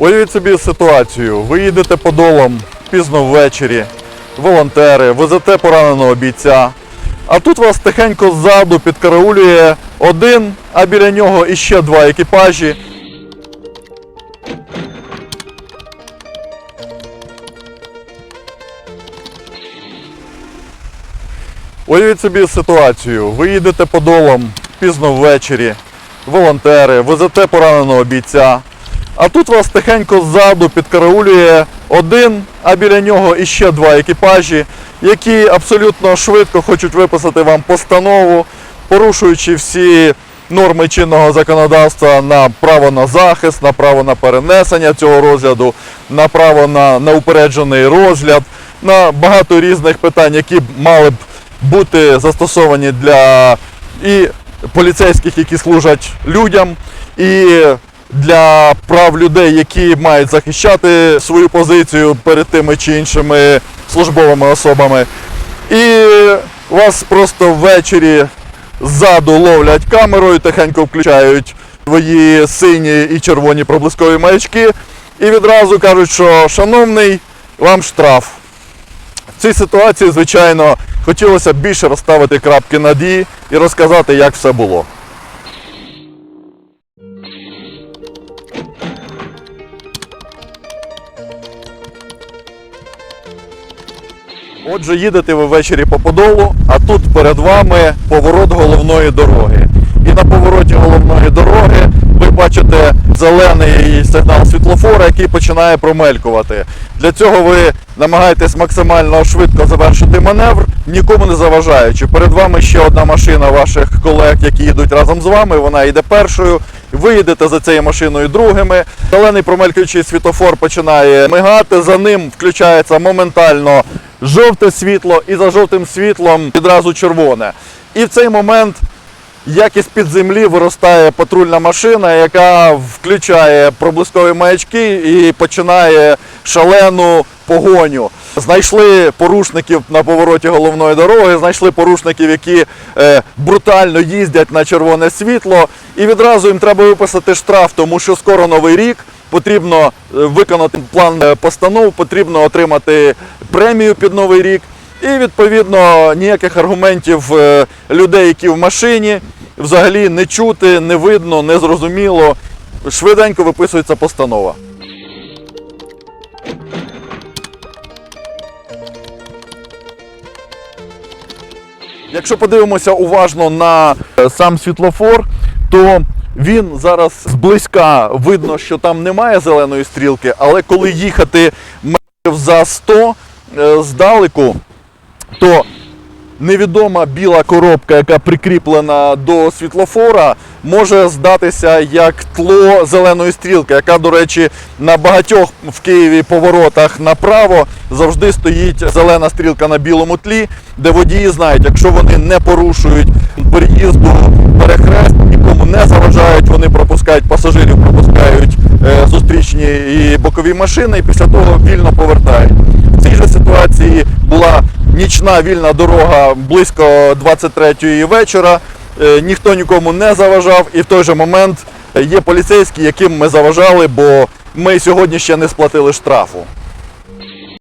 Уявіть собі ситуацію. Ви їдете подолом пізно ввечері, волонтери, везете пораненого бійця. А тут вас тихенько ззаду підкараулює один, а біля нього іще два екіпажі. Уявіть собі ситуацію. Ви їдете подолом пізно ввечері, волонтери, везете пораненого бійця. А тут вас тихенько ззаду підкараулює один, а біля нього іще два екіпажі, які абсолютно швидко хочуть виписати вам постанову, порушуючи всі норми чинного законодавства на право на захист, на право на перенесення цього розгляду, на право на неупереджений розгляд, на багато різних питань, які мали б бути застосовані для і поліцейських, які служать людям, і для прав людей, які мають захищати свою позицію перед тими чи іншими службовими особами. І вас просто ввечері ззаду ловлять камерою, тихенько включають твої сині і червоні проблискові маячки, і відразу кажуть, що шановний, вам штраф. В цій ситуації, звичайно, хотілося більше розставити крапки над «і» і розказати, як все було. Отже, їдете ви ввечері по Подолу, а тут перед вами поворот головної дороги. І на повороті головної дороги ви бачите зелений сигнал світлофора, який починає промелькувати. Для цього ви намагаєтесь максимально швидко завершити маневр, нікому не заважаючи. Перед вами ще одна машина ваших колег, які їдуть разом з вами. Вона йде першою. Ви їдете за цією машиною другими. Зелений промелькуючий світлофор починає мигати. За ним включається моментально жовте світло, і за жовтим світлом відразу червоне. І в цей момент як під землі виростає патрульна машина, яка включає проблискові маячки і починає шалену погоню. Знайшли порушників на повороті головної дороги, знайшли порушників, які е, брутально їздять на червоне світло, і відразу їм треба виписати штраф, тому що скоро новий рік. Потрібно е, виконати план е, постанов, потрібно отримати премію під новий рік. І відповідно ніяких аргументів е, людей, які в машині, взагалі не чути, не видно, не зрозуміло. Швиденько виписується постанова. Якщо подивимося уважно на е, сам світлофор, то він зараз зблизька видно, що там немає зеленої стрілки, але коли їхати метрів за 100 е, здалеку, то невідома біла коробка, яка прикріплена до світлофора, може здатися як тло зеленої стрілки, яка, до речі, на багатьох в Києві поворотах направо завжди стоїть зелена стрілка на білому тлі, де водії знають, якщо вони не порушують переїзду перехрест, нікому не заважають, вони пропускають пасажирів, пропускають е, зустрічні і бокові машини, і після того вільно повертають. В цій же ситуації була нічна вільна дорога близько 23-ї вечора. Е, Ніхто нікому не заважав, і в той же момент є поліцейські, яким ми заважали, бо ми сьогодні ще не сплатили штрафу.